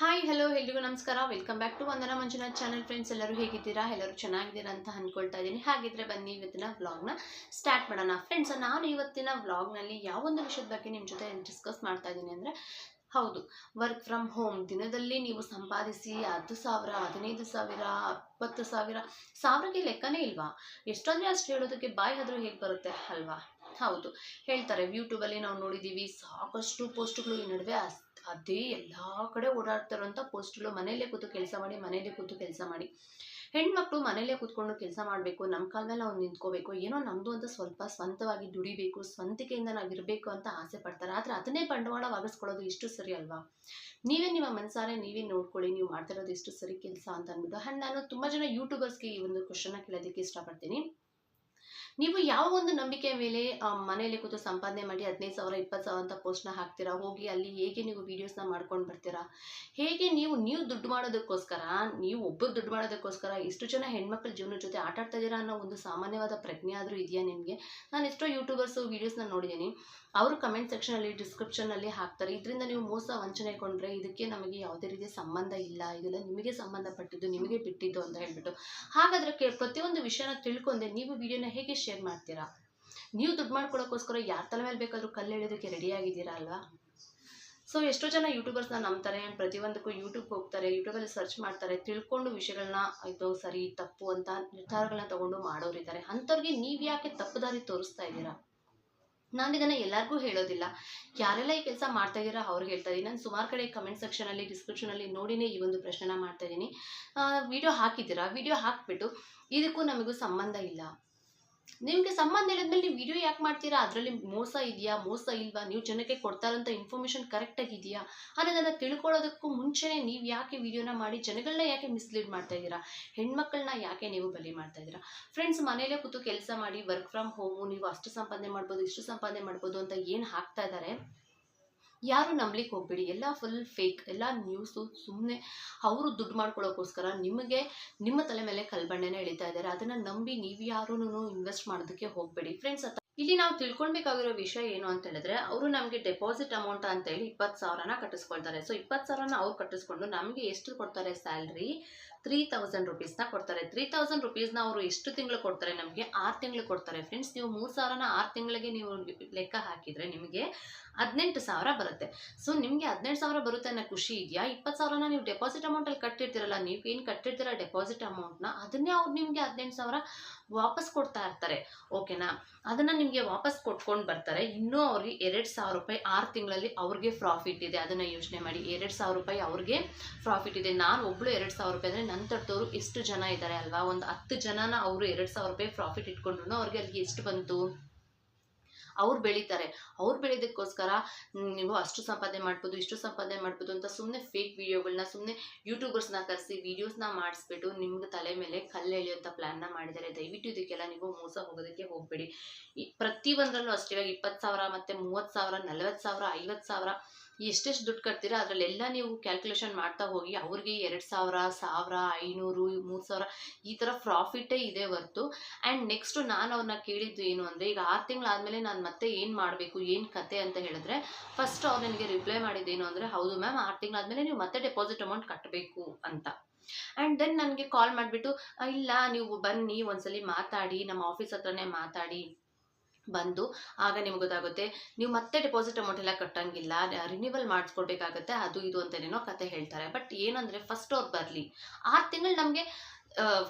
Hi hello ಎಲ್ರಿಗೂ ನಮಸ್ಕಾರ. Welcome back to Vandana Manjunath channel friends ಎಲ್ಲರೂ ಹೇಗಿದ್ದೀರಾ? ಎಲ್ಲರೂ ಚೆನ್ನಾಗಿದ್ದೀರಾ ಅಂತ ಅಂದ್ಕೊಳ್ತಾ ಇದ್ದೀನಿ. ಹಾಗಿದ್ರೆ ಬನ್ನಿ ಇವತ್ತಿನ ವ್ಲಾಗ್ನ ಸ್ಟಾರ್ಟ್ ಮಾಡೋಣ. ಫ್ರೆಂಡ್ಸ್ ನಾನು ಇವತ್ತಿನ ವ್ಲಾಗ್ನಲ್ಲಿ ಯಾವೊಂದು ವಿಷಯದ ಬಗ್ಗೆ ನಿಮ್ಮ ಜೊತೆ ಡಿಸ್ಕಸ್ ಮಾಡ್ತಾ ಇದ್ದೀನಿ ಅಂದರೆ, ಹೌದು ವರ್ಕ್ ಫ್ರಮ್ ಹೋಮ್ ದಿನದಲ್ಲಿ ನೀವು ಸಂಪಾದಿಸಿ ಹತ್ತು ಸಾವಿರ, ಹದಿನೈದು ಸಾವಿರ, ಇಪ್ಪತ್ತು ಸಾವಿರ, ಸಾವಿರಕ್ಕೆ ಲೆಕ್ಕನೇ ಇಲ್ವಾ? ಎಷ್ಟೊಂದರೆ ಅಷ್ಟು ಹೇಳೋದಕ್ಕೆ ಬಾಯ್ ಆದರೂ ಹೇಗೆ ಬರುತ್ತೆ ಅಲ್ವಾ? ಹೌದು, ಹೇಳ್ತಾರೆ. ಯೂಟ್ಯೂಬಲ್ಲಿ ನಾವು ನೋಡಿದ್ದೀವಿ ಸಾಕಷ್ಟು ಪೋಸ್ಟ್ಗಳು ಈ ನಡುವೆ ಅದೇ ಎಲ್ಲ ಕಡೆ ಓಡಾಡ್ತಾರಂತ ಪೋಸ್ಟ್ಗಳು ಮನೆಯಲ್ಲೇ ಕೂತು ಕೆಲಸ ಮಾಡಿ, ಮನೆಯಲ್ಲೇ ಕೂತು ಕೆಲಸ ಮಾಡಿ. ಹೆಣ್ಮಕ್ಳು ಮನೆಯಲ್ಲೇ ಕೂತ್ಕೊಂಡು ಕೆಲಸ ಮಾಡಬೇಕು ನಮ್ಮ ಕಾಲ ಮೇಲೆ ನಿಂತ್ಕೊಬೇಕು ನಿಂತ್ಕೋಬೇಕು ಏನೋ ನಮ್ಮದು ಅಂತ ಸ್ವಲ್ಪ ಸ್ವಂತವಾಗಿ ದುಡಿಬೇಕು ಸ್ವಂತಿಕೆಯಿಂದ ನಾವು ಇರಬೇಕು ಅಂತ ಆಸೆ ಪಡ್ತಾರೆ. ಆದರೆ ಅದನ್ನೇ ಬಂಡವಾಳವಾಗಿಸ್ಕೊಳ್ಳೋದು ಇಷ್ಟು ಸರಿ ಅಲ್ವಾ? ನೀವೇ ನಿಮ್ಮ ಮನಸಾರೆ, ನೀವೇ ನೋಡ್ಕೊಳ್ಳಿ, ನೀವು ಮಾಡ್ತಿರೋದು ಇಷ್ಟು ಸರಿ ಕೆಲಸ ಅಂತ ಅಂದ್ಬಿಟ್ಟು. ಆ್ಯಂಡ್ ನಾನು ತುಂಬ ಜನ ಯೂಟ್ಯೂಬರ್ಸ್ಗೆ ಈ ಒಂದು ಕ್ವಶನ್ನ ಕೇಳೋದಕ್ಕೆ ಇಷ್ಟಪಡ್ತೀನಿ. ನೀವು ಯಾವ ಒಂದು ನಂಬಿಕೆ ಮೇಲೆ ಮನೆಯಲ್ಲಿ ಕೂತು ಸಂಪಾದನೆ ಮಾಡಿ ಹದಿನೈದು ಸಾವಿರ, ಇಪ್ಪತ್ತು ಸಾವಿರ ಅಂತ ಪೋಸ್ಟ್ನ ಹಾಕ್ತೀರಾ? ಹೋಗಿ ಅಲ್ಲಿ ಹೇಗೆ ನೀವು ವೀಡಿಯೋಸ್ನ ಮಾಡ್ಕೊಂಡು ಬರ್ತೀರಾ? ಹೇಗೆ ನೀವು ನೀವು ದುಡ್ಡು ಮಾಡೋದಕ್ಕೋಸ್ಕರ, ನೀವು ಒಬ್ಬರು ದುಡ್ಡು ಮಾಡೋದಕ್ಕೋಸ್ಕರ ಇಷ್ಟು ಜನ ಹೆಣ್ಮಕ್ಳ ಜೀವನ ಜೊತೆ ಆಟ ಆಡ್ತಾ ಇದ್ದೀರಾ ಅನ್ನೋ ಒಂದು ಸಾಮಾನ್ಯವಾದ ಪ್ರಜ್ಞೆ ಆದರೂ ಇದೆಯಾ ನಿಮಗೆ? ನಾನು ಎಷ್ಟೋ ಯೂಟ್ಯೂಬರ್ಸು ವೀಡಿಯೋಸ್ನ ನೋಡಿದ್ದೀನಿ ಅವರು ಕಮೆಂಟ್ ಸೆಕ್ಷನಲ್ಲಿ ಡಿಸ್ಕ್ರಿಪ್ಷನಲ್ಲಿ ಹಾಕ್ತಾರೆ. ಇದರಿಂದ ನೀವು ಮೋಸ, ವಂಚನೆ ಕೊಂಡ್ರೆ ಇದಕ್ಕೆ ನಮಗೆ ಯಾವುದೇ ರೀತಿಯ ಸಂಬಂಧ ಇಲ್ಲ. ಇದೆಲ್ಲ ನಿಮಗೆ ಸಂಬಂಧಪಟ್ಟಿದ್ದು, ನಿಮಗೆ ಬಿಟ್ಟಿದ್ದು ಅಂತ ಹೇಳ್ಬಿಟ್ಟು. ಹಾಗಾದ್ರೆ ಕೆ, ಪ್ರತಿಯೊಂದು ವಿಷಯನ ತಿಳ್ಕೊಂಡೆ ನೀವು ವಿಡಿಯೋನ ಹೇಗೆ ಶೇರ್ ಮಾಡ್ತೀರಾ? ನೀವು ದುಡ್ಡು ಮಾಡ್ಕೊಳ್ಳೋಕ್ಕೋಸ್ಕರ ಯಾರ ತಲೆ ಮೇಲೆ ಬೇಕಾದರೂ ಕಲ್ಲು ಎಳೆಯೋದಕ್ಕೆ ರೆಡಿಯಾಗಿದ್ದೀರಾ ಅಲ್ವಾ? ಸೊ ಎಷ್ಟೋ ಜನ ಯೂಟ್ಯೂಬರ್ಸ್ನ ನಂಬ್ತಾರೆ, ಪ್ರತಿಯೊಂದಕ್ಕೂ ಯೂಟ್ಯೂಬ್ ಹೋಗ್ತಾರೆ ಯೂಟ್ಯೂಬಲ್ಲಿ ಸರ್ಚ್ ಮಾಡ್ತಾರೆ, ತಿಳ್ಕೊಂಡು ವಿಷಯಗಳನ್ನ ಇದು ಸರಿ, ತಪ್ಪು ಅಂತ ನಿರ್ಧಾರಗಳನ್ನ ತಗೊಂಡು ಮಾಡೋರಿದ್ದಾರೆ. ಅಂಥವ್ರಿಗೆ ನೀವು ಯಾಕೆ ತಪ್ಪು ದಾರಿ ತೋರಿಸ್ತಾ ಇದ್ದೀರಾ? ನಾನು ಇದನ್ನು ಎಲ್ಲರಿಗೂ ಹೇಳೋದಿಲ್ಲ. ಯಾರೆಲ್ಲ ಈ ಕೆಲಸ ಮಾಡ್ತಾ ಇದ್ದೀರಾ ಅವ್ರು ಹೇಳ್ತಾ ಇದ್ದೀನಿ. ನಾನು ಸುಮಾರು ಕಡೆ ಕಮೆಂಟ್ ಸೆಕ್ಷನಲ್ಲಿ ಡಿಸ್ಕ್ರಿಪ್ಷನಲ್ಲಿ ನೋಡಿನೇ ಈ ಒಂದು ಪ್ರಶ್ನೆನ ಮಾಡ್ತಾ ಇದ್ದೀನಿ. ವಿಡಿಯೋ ಹಾಕಿದ್ದೀರಾ? ವಿಡಿಯೋ ಹಾಕ್ಬಿಟ್ಟು ಇದಕ್ಕೂ ನಮಗೂ ಸಂಬಂಧ ಇಲ್ಲ. ನಿಮಗೆ ಸಂಬಂಧ ಹೇಳಿದ್ಮೇಲೆ ನೀವು ವಿಡಿಯೋ ಯಾಕೆ ಮಾಡ್ತೀರಾ? ಅದರಲ್ಲಿ ಮೋಸ ಇದೆಯಾ? ಮೋಸ ಇಲ್ವಾ? ನೀವು ಜನಕ್ಕೆ ಕೊಡ್ತಾ ಇರೋಂಥ ಇನ್ಫಾರ್ಮೇಷನ್ ಕರೆಕ್ಟಾಗಿ ಇದೆಯಾ? ಅನ್ನೋದನ್ನು ತಿಳ್ಕೊಳ್ಳೋದಕ್ಕೂ ಮುಂಚೆನೇ ನೀವು ಯಾಕೆ ವಿಡಿಯೋನ ಮಾಡಿ ಜನಗಳನ್ನ ಯಾಕೆ ಮಿಸ್ಲೀಡ್ ಮಾಡ್ತಾ ಇದ್ದೀರಾ? ಹೆಣ್ಮಕ್ಳನ್ನ ಯಾಕೆ ನೀವು ಬಲಿ ಮಾಡ್ತಾ ಇದ್ದೀರಾ? ಫ್ರೆಂಡ್ಸ್ ಮನೆಯಲ್ಲೇ ಕೂತು ಕೆಲಸ ಮಾಡಿ ವರ್ಕ್ ಫ್ರಮ್ ಹೋಮು ನೀವು ಅಷ್ಟು ಸಂಪಾದನೆ ಮಾಡ್ಬೋದು, ಇಷ್ಟು ಸಂಪಾದನೆ ಮಾಡ್ಬೋದು ಅಂತ ಏನು ಹಾಕ್ತಾ ಇದ್ದಾರೆ? ಯಾರು ನಂಬ್ಲಿಕ್ಕೆ ಹೋಗ್ಬೇಡಿ. ಎಲ್ಲ ಫುಲ್ ಫೇಕ್ ಎಲ್ಲ ನ್ಯೂಸು ಸುಮ್ಮನೆ ಅವರು ದುಡ್ಡು ಮಾಡ್ಕೊಳ್ಳೋಕ್ಕೋಸ್ಕರ ನಿಮಗೆ ನಿಮ್ಮ ತಲೆ ಮೇಲೆ ಕಲ್ಬಣ್ಣೆನ ಎಳಿತಾ ಇದ್ದಾರೆ. ಅದನ್ನು ನಂಬಿ ನೀವು ಯಾರೂ ಇನ್ವೆಸ್ಟ್ ಮಾಡೋದಕ್ಕೆ ಹೋಗಬೇಡಿ. ಫ್ರೆಂಡ್ಸ್ ಇಲ್ಲಿ ನಾವು ತಿಳ್ಕೊಳ್ಬೇಕಾಗಿರೋ ವಿಷಯ ಏನು ಅಂತ ಹೇಳಿದ್ರೆ, ಅವರು ನಮಗೆ ಡೆಪಾಸಿಟ್ ಅಮೌಂಟ್ ಅಂತ ಹೇಳಿ ಇಪ್ಪತ್ತು ಸಾವಿರನ ಕಟ್ಟಿಸ್ಕೊಳ್ತಾರೆ. ಸೊ ಇಪ್ಪತ್ತು ಸಾವಿರನ ಅವ್ರು ಕಟ್ಟಿಸ್ಕೊಂಡು ನಮಗೆ ಎಷ್ಟು ಕೊಡ್ತಾರೆ ಸ್ಯಾಲ್ರಿ ತ್ರೀ ತೌಸಂಡ್ ರುಪೀಸ್ನ ಕೊಡ್ತಾರೆ. ತ್ರೀ ತೌಸಂಡ್ ರುಪೀಸ್ನ ಅವರು ಎಷ್ಟು ತಿಂಗಳು ಕೊಡ್ತಾರೆ? ನಮಗೆ ಆರು ತಿಂಗಳು ಕೊಡ್ತಾರೆ. ಫ್ರೆಂಡ್ಸ್ ನೀವು ಮೂರು ಸಾವಿರನ ಆರು ತಿಂಗಳಿಗೆ ನೀವು ಲೆಕ್ಕ ಹಾಕಿದರೆ ನಿಮಗೆ ಹದಿನೆಂಟು ಸಾವಿರ ಬರುತ್ತೆ. ಸೊ ನಿಮಗೆ ಹದಿನೆಂಟು ಸಾವಿರ ಬರುತ್ತೆ ಅನ್ನೋ ಖುಷಿ ಇದೆಯಾ? ಇಪ್ಪತ್ತು ಸಾವಿರನ ನೀವು ಡೆಪಾಸಿಟ್ ಅಮೌಂಟಲ್ಲಿ ಕಟ್ಟಿರ್ತೀರಲ್ಲ, ನೀವು ಏನು ಕಟ್ಟಿರ್ತೀರ ಡೆಪಾಸಿಟ್ ಅಮೌಂಟ್ನ ಅದನ್ನೇ ಅವ್ರು ನಿಮಗೆ ಹದಿನೆಂಟು ಸಾವಿರ ವಾಪಸ್ ಕೊಡ್ತಾ ಇರ್ತಾರೆ ಓಕೆನಾ ಅದನ್ನು ನಿಮಗೆ ವಾಪಸ್ ಕೊಟ್ಕೊಂಡು ಬರ್ತಾರೆ. ಇನ್ನೂ ಅವ್ರಿಗೆ ಎರಡು ಸಾವಿರ ರೂಪಾಯಿ ಆರು ತಿಂಗಳಲ್ಲಿ ಅವ್ರಿಗೆ ಪ್ರಾಫಿಟ್ ಇದೆ. ಅದನ್ನು ಯೋಚನೆ ಮಾಡಿ ಎರಡು ಸಾವಿರ ರೂಪಾಯಿ ಅವ್ರಿಗೆ ಪ್ರಾಫಿಟ್ ಇದೆ. ನಾನು ಒಬ್ಳು ಎರಡು ಸಾವಿರ ರೂಪಾಯಿ ಅಂದರೆ ನನ್ನ ತಟ್ಟೋರು ಎಷ್ಟು ಜನ ಇದ್ದಾರೆ ಅಲ್ವಾ? ಒಂದು ಹತ್ತು ಜನನ ಅವರು ಎರಡು ಸಾವಿರ ರೂಪಾಯಿ ಪ್ರಾಫಿಟ್ ಇಟ್ಕೊಂಡ್ರು ಅವ್ರಿಗೆ ಅಲ್ಲಿ ಎಷ್ಟು ಬಂತು? ಅವ್ರು ಬೆಳೀತಾರೆ. ಅವ್ರು ಬೆಳೆಯೋದಕ್ಕೋಸ್ಕರ ನೀವು ಅಷ್ಟು ಸಂಪಾದನೆ ಮಾಡ್ಬೋದು, ಇಷ್ಟು ಸಂಪಾದನೆ ಮಾಡ್ಬೋದು ಅಂತ ಸುಮ್ಮನೆ ಫೇಕ್ ವಿಡಿಯೋಗಳನ್ನ ಸುಮ್ಮನೆ ಯೂಟ್ಯೂಬರ್ಸ್ನ ಕರೆಸಿ ವೀಡಿಯೋಸ್ನ ಮಾಡಿಸ್ಬಿಟ್ಟು ನಿಮ್ಗೆ ತಲೆ ಮೇಲೆ ಕಲ್ಲು ಎಳೆಯುವಂಥ ಪ್ಲ್ಯಾನ್ನ ಮಾಡಿದ್ದಾರೆ. ದಯವಿಟ್ಟು ಇದಕ್ಕೆಲ್ಲ ನೀವು ಮೋಸ ಹೋಗೋದಕ್ಕೆ ಹೋಗಬೇಡಿ. ಪ್ರತಿಯೊಂದರಲ್ಲೂ ಅಷ್ಟೇ ಇವಾಗ ಇಪ್ಪತ್ತು ಸಾವಿರ ಮತ್ತು ಮೂವತ್ತು ಸಾವಿರ, ನಲ್ವತ್ತು ಸಾವಿರ, ಐವತ್ತು ಸಾವಿರ ಎಷ್ಟೆಷ್ಟು ದುಡ್ಡು ಕಟ್ತೀರಾ? ಅದರಲ್ಲೆಲ್ಲ ನೀವು ಕ್ಯಾಲ್ಕುಲೇಷನ್ ಮಾಡ್ತಾ ಹೋಗಿ ಅವ್ರಿಗೆ ಎರಡು ಸಾವಿರ ಸಾವಿರ, ಐನೂರು, ಮೂರು ಸಾವಿರ ಈ ಥರ ಪ್ರಾಫಿಟೇ ಇದೆ ಹೊರ್ತು. ಆ್ಯಂಡ್ ನೆಕ್ಸ್ಟು ನಾನು ಅವ್ರನ್ನ ಕೇಳಿದ್ದು ಏನು ಅಂದರೆ, ಈಗ ಆರು ತಿಂಗಳಾದಮೇಲೆ ನಾನು ಮತ್ತೆ ಏನು ಮಾಡಬೇಕು, ಏನು ಕತೆ ಅಂತ ಹೇಳಿದ್ರೆ ಫಸ್ಟ್ ಅವ್ರು ನನಗೆ ರಿಪ್ಲೈ ಮಾಡಿದ್ದೇನು ಅಂದರೆ, ಹೌದು ಮ್ಯಾಮ್ ಆರು ತಿಂಗಳಾದಮೇಲೆ ನೀವು ಮತ್ತೆ ಡೆಪಾಸಿಟ್ ಅಮೌಂಟ್ ಕಟ್ಟಬೇಕು ಅಂತ. ಆ್ಯಂಡ್ ದೆನ್ ನನಗೆ ಕಾಲ್ ಮಾಡಿಬಿಟ್ಟು ಇಲ್ಲ, ನೀವು ಬನ್ನಿ, ಒಂದ್ಸಲಿ ಮಾತಾಡಿ, ನಮ್ಮ ಆಫೀಸ್ ಹತ್ರನೇ ಮಾತಾಡಿ. ಬಂದು ಆಗ ನಿಮ್ಗೆ ಗೊತ್ತಾಗುತ್ತೆ ನೀವು ಮತ್ತೆ ಡೆಪಾಸಿಟ್ ಅಮೌಂಟ್ ಎಲ್ಲ ಕಟ್ಟಂಗಿಲ್ಲ ರಿನ್ಯೂವಲ್ ಮಾಡಿಸ್ಕೊಡ್ಬೇಕಾಗತ್ತೆ, ಅದು ಇದು ಅಂತೇನೇನೋ ಕತೆ ಹೇಳ್ತಾರೆ. ಬಟ್ ಏನಂದರೆ ಫಸ್ಟ್ ಅವ್ರು ಬರಲಿ. ಆರು ತಿಂಗಳು ನಮಗೆ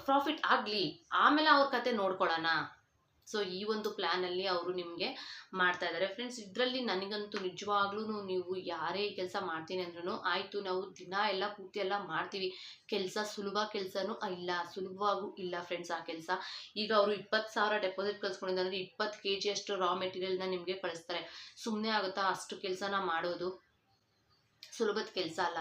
ಪ್ರಾಫಿಟ್ ಆಗಲಿ. ಆಮೇಲೆ ಅವ್ರ ಕತೆ ನೋಡ್ಕೊಳ್ಳೋಣ. ಸೊ ಈ ಒಂದು ಪ್ಲ್ಯಾನಲ್ಲಿ ಅವರು ನಿಮಗೆ ಮಾಡ್ತಾ ಇದ್ದಾರೆ ಫ್ರೆಂಡ್ಸ್ ಇದರಲ್ಲಿ ನನಗಂತೂ ನಿಜವಾಗ್ಲೂ ನೀವು ಯಾರೇ ಕೆಲಸ ಮಾಡ್ತೀನಿ ಅಂದ್ರೂ ಆಯಿತು, ನಾವು ದಿನ ಎಲ್ಲ ಪೂರ್ತಿ ಎಲ್ಲ ಮಾಡ್ತೀವಿ. ಕೆಲಸ ಸುಲಭ ಕೆಲಸನೂ ಇಲ್ಲ, ಸುಲಭವಾಗೂ ಇಲ್ಲ ಫ್ರೆಂಡ್ಸ್ ಆ ಕೆಲಸ. ಈಗ ಅವರು ಇಪ್ಪತ್ತು ಸಾವಿರ ಡೆಪಾಸಿಟ್ ಕಳ್ಸ್ಕೊಂಡಿದ್ದಾರೆ ಇಪ್ಪತ್ತು ಕೆ ಜಿ ಅಷ್ಟು ರಾ ಮೆಟೀರಿಯಲ್ನ ನಿಮಗೆ ಕಳಿಸ್ತಾರೆ. ಸುಮ್ಮನೆ ಆಗುತ್ತಾ ಅಷ್ಟು ಕೆಲಸನ ಮಾಡೋದು? ಸುಲಭದ ಕೆಲಸ ಅಲ್ಲ.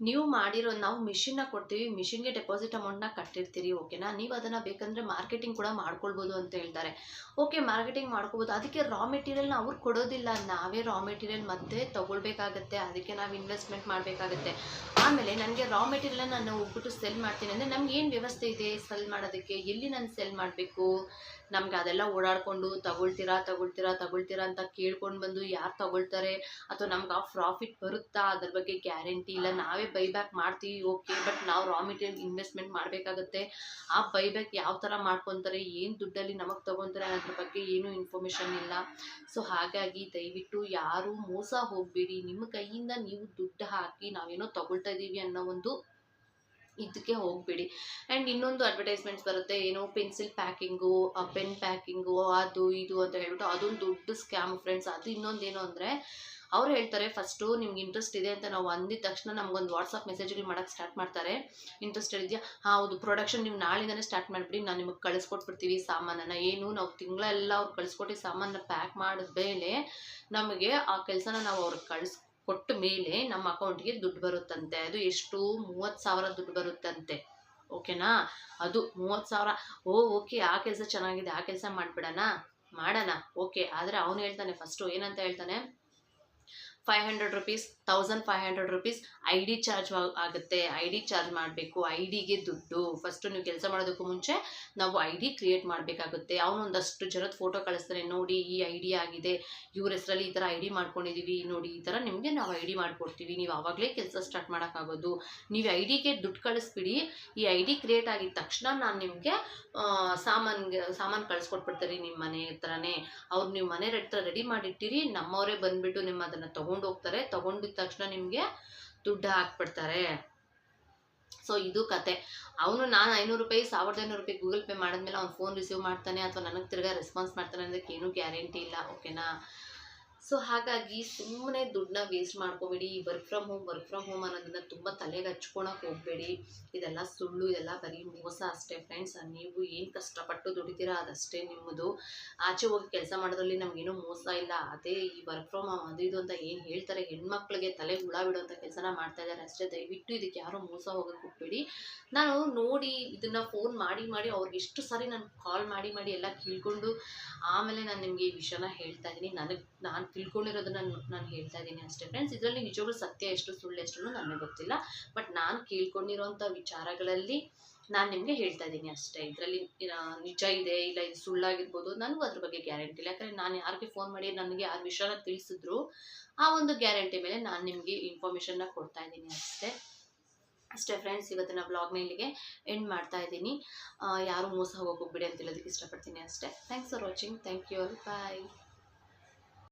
ನೀವು ಮಾಡಿರೋ, ನಾವು ಮಿಷಿನ್ನ ಕೊಡ್ತೀವಿ, ಮಿಷಿನ್ಗೆ ಡೆಪಾಸಿಟ್ ಅಮೌಂಟ್ನ ಕಟ್ಟಿರ್ತೀರಿ, ಓಕೆನಾ? ನೀವು ಅದನ್ನು ಬೇಕಂದರೆ ಮಾರ್ಕೆಟಿಂಗ್ ಕೂಡ ಮಾಡ್ಕೊಳ್ಬೋದು ಅಂತ ಹೇಳ್ತಾರೆ. ಓಕೆ, ಮಾರ್ಕೆಟಿಂಗ್ ಮಾಡ್ಕೋಬೋದು. ಅದಕ್ಕೆ ರಾ ಮೆಟೀರಿಯಲ್ನ ಅವ್ರು ಕೊಡೋದಿಲ್ಲ. ನಾವೇ ರಾ ಮೆಟೀರಿಯಲ್ ಮತ್ತೆ ತೊಗೊಳ್ಬೇಕಾಗತ್ತೆ. ಅದಕ್ಕೆ ನಾವು ಇನ್ವೆಸ್ಟ್ಮೆಂಟ್ ಮಾಡಬೇಕಾಗತ್ತೆ. ಆಮೇಲೆ ನನಗೆ ರಾ ಮೆಟೀರಿಯಲ್ನ ನಾನು ಹೋಗ್ಬಿಟ್ಟು ಸೆಲ್ ಮಾಡ್ತೀನಿ ಅಂದರೆ ನಮ್ಗೆ ಏನು ವ್ಯವಸ್ಥೆ ಇದೆ ಸೆಲ್ ಮಾಡೋದಕ್ಕೆ? ಎಲ್ಲಿ ನಾನು ಸೆಲ್ ಮಾಡಬೇಕು? ನಮ್ಗೆ ಅದೆಲ್ಲ ಓಡಾಡ್ಕೊಂಡು ತಗೊಳ್ತೀರಾ ತಗೊಳ್ತೀರಾ ತಗೊಳ್ತೀರಾ ಅಂತ ಕೇಳ್ಕೊಂಡು ಬಂದು ಯಾರು ತಗೊಳ್ತಾರೆ? ಅಥವಾ ನಮ್ಗೆ ಆ ಪ್ರಾಫಿಟ್ ಬರುತ್ತಾ? ಅದ್ರ ಬಗ್ಗೆ ಗ್ಯಾರಂಟಿ ಇಲ್ಲ. ನಾವೇ ಬೈಬ್ಯಾಕ್ ಮಾಡ್ತೀವಿ ಓಕೆ ಬಟ್ ನಾವು ರಾ ಮೆಟೀರಿಯಲ್ ಇನ್ವೆಸ್ಟ್ಮೆಂಟ್ ಮಾಡಬೇಕಾಗುತ್ತೆ. ಆ ಬೈಬ್ಯಾಕ್ ಯಾವ ಥರ ಮಾಡ್ಕೊತಾರೆ, ಏನು ದುಡ್ಡಲ್ಲಿ ನಮಗೆ ತಗೊತಾರೆ ಅನ್ನೋದ್ರ ಬಗ್ಗೆ ಏನೂ ಇನ್ಫಾರ್ಮೇಷನ್ ಇಲ್ಲ. ಸೊ ಹಾಗಾಗಿ ದಯವಿಟ್ಟು ಯಾರೂ ಮೋಸ ಹೋಗಬೇಡಿ. ನಿಮ್ಮ ಕೈಯಿಂದ ನೀವು ದುಡ್ಡು ಹಾಕಿ ನಾವೇನೋ ತಗೊಳ್ತಾ ಇದ್ದೀವಿ ಅನ್ನೋ ಒಂದು ಇದಕ್ಕೆ ಹೋಗಬೇಡಿ. ಆ್ಯಂಡ್ ಇನ್ನೊಂದು ಅಡ್ವರ್ಟೈಸ್ಮೆಂಟ್ಸ್ ಬರುತ್ತೆ, ಏನೋ ಪೆನ್ಸಿಲ್ ಪ್ಯಾಕಿಂಗು ಪೆನ್ ಪ್ಯಾಕಿಂಗು ಅದು ಇದು ಅಂತ ಹೇಳ್ಬಿಟ್ಟು ಅದೊಂದು ದೊಡ್ಡ ಸ್ಕ್ಯಾಮ್ ಫ್ರೆಂಡ್ಸ್ ಅದು ಇನ್ನೊಂದೇನು ಅಂದರೆ, ಅವ್ರು ಹೇಳ್ತಾರೆ, ಫಸ್ಟು ನಿಮ್ಗೆ ಇಂಟ್ರೆಸ್ಟ್ ಇದೆ ಅಂತ ನಾವು ಅಂದಿದ ತಕ್ಷಣ ನಮ್ಗೊಂದು ವಾಟ್ಸಪ್ ಮೆಸೇಜ್ಗಳು ಮಾಡೋಕ್ಕೆ ಸ್ಟಾರ್ಟ್ ಮಾಡ್ತಾರೆ. ಇಂಟ್ರೆಸ್ಟ್ ಇದೆಯಾ ಹೌದು ಪ್ರೊಡಕ್ಷನ್ ನೀವು ನಾಳಿಂದನೇ ಸ್ಟಾರ್ಟ್ ಮಾಡಿಬಿಡಿ, ನಾನು ನಿಮಗೆ ಕಳಿಸ್ಕೊಟ್ಬಿಡ್ತೀವಿ ಸಾಮಾನನ್ನು ಏನು, ನಾವು ತಿಂಗಳೆಲ್ಲ ಅವ್ರು ಕಳಿಸ್ಕೊಟ್ಟು ಸಾಮಾನನ್ನ ಪ್ಯಾಕ್ ಮಾಡಿದ ಮೇಲೆ ನಮಗೆ ಆ ಕೆಲಸನ ನಾವು ಅವ್ರಿಗೆ ಕಳಿಸ್ ಕೊಟ್ಟ ಮೇಲೆ ನಮ್ಮ ಅಕೌಂಟ್ಗೆ ದುಡ್ಡು ಬರುತ್ತಂತೆ. ಅದು ಎಷ್ಟು? ಮೂವತ್ತು ಸಾವಿರ ದುಡ್ಡು ಬರುತ್ತಂತೆ. ಓಕೆನಾ ಅದು ಮೂವತ್ತು ಸಾವಿರ. ಓ ಓಕೆ ಆ ಕೆಲಸ ಚೆನ್ನಾಗಿದೆ, ಆ ಕೆಲಸ ಮಾಡಿಬಿಡೋಣ? ಮಾಡೋಣ. ಓಕೆ ಆದರೆ ಅವನು ಹೇಳ್ತಾನೆ ಫಸ್ಟು ಏನಂತ ಹೇಳ್ತಾನೆ? Five hundred rupees thousand five hundred rupees I D charge ಆಗುತ್ತೆ. ಐ ಡಿ ಚಾರ್ಜ್ ಮಾಡಬೇಕು. ಐ ಡಿಗೆ ದುಡ್ಡು. ಫಸ್ಟು ನೀವು ಕೆಲಸ ಮಾಡೋದಕ್ಕೂ ಮುಂಚೆ ನಾವು ಐ ಡಿ ಕ್ರಿಯೇಟ್ ಮಾಡಬೇಕಾಗುತ್ತೆ. ಅವನೊಂದಷ್ಟು ಜನದ ಫೋಟೋ ಕಳಿಸ್ತಾನೆ ನೋಡಿ, ಈ ಐ ಡಿ ಆಗಿದೆ. ಇವ್ರ ಹೆಸರಲ್ಲಿ ಈ ಥರ ಐ ಡಿ ಮಾಡ್ಕೊಂಡಿದ್ದೀವಿ ನೋಡಿ, ಈ ಥರ ನಿಮಗೆ ನಾವು ಐ ಡಿ ಮಾಡಿಕೊಡ್ತೀವಿ. ನೀವು ಆವಾಗಲೇ ಕೆಲಸ ಸ್ಟಾರ್ಟ್ ಮಾಡೋಕ್ಕಾಗೋದು. ನೀವು ಐ ಡಿಗೆ ದುಡ್ಡು ಕಳಿಸ್ಬಿಡಿ. ಈ ಐ ಡಿ ಕ್ರಿಯೇಟ್ ಆಗಿದ ತಕ್ಷಣ ನಾನು ನಿಮಗೆ ಸಾಮಾನ್ಗೆ, ಸಾಮಾನು ಕಳಿಸ್ಕೊಟ್ಬಿಡ್ತಾರೆ ನಿಮ್ಮ ಮನೆ ಹತ್ರನೇ. ಅವ್ರು ನೀವು ಮನೆ ಹತ್ರ ರೆಡಿ ಮಾಡಿಟ್ಟಿರಿ. ನಮ್ಮವರೇ ಬಂದುಬಿಟ್ಟು ನಿಮ್ಮ ಅದನ್ನು ತೊಗೊಂಡು ಹೋಗ್ತಾರೆ. ತೊಗೊಂಡಿದ ತಕ್ಷಣ ನಿಮಗೆ ದುಡ್ಡು ಹಾಕ್ಬಿಡ್ತಾರೆ. ಸೊ ಇದು ಕತೆ. ಅವನು ನಾನು ಐನೂರು ರೂಪಾಯಿ, ಸಾವಿರದ ಐನೂರು ರೂಪಾಯಿ ಗೂಗಲ್ ಪೇ ಮಾಡಿದ್ಮೇಲೆ ಅವ್ನು ಫೋನ್ ರಿಸೀವ್ ಮಾಡ್ತಾನೆ ಅಥವಾ ನನಗೆ ತಿರ್ಗಾ ರೆಸ್ಪಾನ್ಸ್ ಮಾಡ್ತಾನೆ ಅದಕ್ಕೆ ಏನೂ ಗ್ಯಾರಂಟಿ ಇಲ್ಲ ಓಕೆನಾ ಸೊ ಹಾಗಾಗಿ ಸುಮ್ಮನೆ ದುಡ್ಡನ್ನ ವೇಸ್ಟ್ ಮಾಡ್ಕೋಬೇಡಿ work from home work from home ಅನ್ನೋದನ್ನ ತುಂಬ ತಲೆಗೆ ಹಚ್ಕೊಳಕ್ಕೆ ಹೋಗಬೇಡಿ. ಇದೆಲ್ಲ ಸುಳ್ಳು, ಇದೆಲ್ಲ ಬರೀ ಮೋಸ ಅಷ್ಟೇ ಫ್ರೆಂಡ್ಸ್ ನೀವು ಏನು ಕಷ್ಟಪಟ್ಟು ದುಡಿತೀರಾ ಅದಷ್ಟೇ ನಿಮ್ಮದು. ಆಚೆ ಹೋಗಿ ಕೆಲಸ ಮಾಡೋದ್ರಲ್ಲಿ ನಮ್ಗೇನು ಮೋಸ ಇಲ್ಲ. ಅದೇ ಈ ವರ್ಕ್ ಫ್ರಮ್ ಹೋಮ್ ಅದು ಇದು ಅಂತ ಏನು ಹೇಳ್ತಾರೆ, ಹೆಣ್ಮಕ್ಳಿಗೆ ತಲೆ ಹುಳ ಬಿಡುವಂಥ ಕೆಲಸನ ಮಾಡ್ತಾ ಇದ್ದಾರೆ ಅಷ್ಟೇ. ದಯವಿಟ್ಟು ಇದಕ್ಕೆ ಯಾರೂ ಮೋಸ ಹೋಗಕ್ಕೆ ಹೋಗ್ಬೇಡಿ. ನಾನು ನೋಡಿ ಇದನ್ನು ಫೋನ್ ಮಾಡಿ ಮಾಡಿ ಅವ್ರಿಗೆ ಎಷ್ಟು ಸಾರಿ ನಾನು ಕಾಲ್ ಮಾಡಿ ಮಾಡಿ ಎಲ್ಲ ಕೇಳ್ಕೊಂಡು ಆಮೇಲೆ ನಾನು ನಿಮಗೆ ಈ ವಿಷಯನ ಹೇಳ್ತಾ ಇದ್ದೀನಿ. ನನಗೆ, ನಾನು ತಿಳ್ಕೊಂಡಿರೋದನ್ನ ನಾನು ಹೇಳ್ತಾ ಇದ್ದೀನಿ ಅಷ್ಟೇ ಫ್ರೆಂಡ್ಸ್ ಇದರಲ್ಲಿ ನಿಜವಾಗ್ಲೂ ಸತ್ಯ ಎಷ್ಟು, ಸುಳ್ಳು ಎಷ್ಟು ನನಗೆ ಗೊತ್ತಿಲ್ಲ. ಬಟ್ ನಾನು ಕೇಳ್ಕೊಂಡಿರೋಂಥ ವಿಚಾರಗಳಲ್ಲಿ ನಾನು ನಿಮಗೆ ಹೇಳ್ತಾ ಇದ್ದೀನಿ ಅಷ್ಟೇ. ಇದರಲ್ಲಿ ನಿಜ ಇದೆ, ಇಲ್ಲ ಇದು ಸುಳ್ಳಾಗಿರ್ಬೋದು, ನನಗೂ ಅದ್ರ ಬಗ್ಗೆ ಗ್ಯಾರಂಟಿ ಇಲ್ಲ. ಯಾಕಂದರೆ ನಾನು ಯಾರಿಗೆ ಫೋನ್ ಮಾಡಿ ನನಗೆ ಆ ವಿಷಯನ ತಿಳಿಸಿದ್ರು, ಆ ಒಂದು ಗ್ಯಾರಂಟಿ ಮೇಲೆ ನಾನು ನಿಮಗೆ ಇನ್ಫಾರ್ಮೇಷನ್ನ ಕೊಡ್ತಾ ಇದ್ದೀನಿ ಅಷ್ಟೇ. ಅಷ್ಟೇ ಫ್ರೆಂಡ್ಸ್ ಇವತ್ತಿನ ಬ್ಲಾಗ್ನ ಇಲ್ಲಿಗೆ ಎಂಡ್ ಮಾಡ್ತಾ ಇದ್ದೀನಿ ಯಾರು ಮೋಸ ಹೋಗೋಕೆ ಹೋಗ್ಬಿಡಿ ಅಂತ ಹೇಳೋದಕ್ಕೆ ಇಷ್ಟಪಡ್ತೀನಿ ಅಷ್ಟೇ. Thanks for watching thank you bye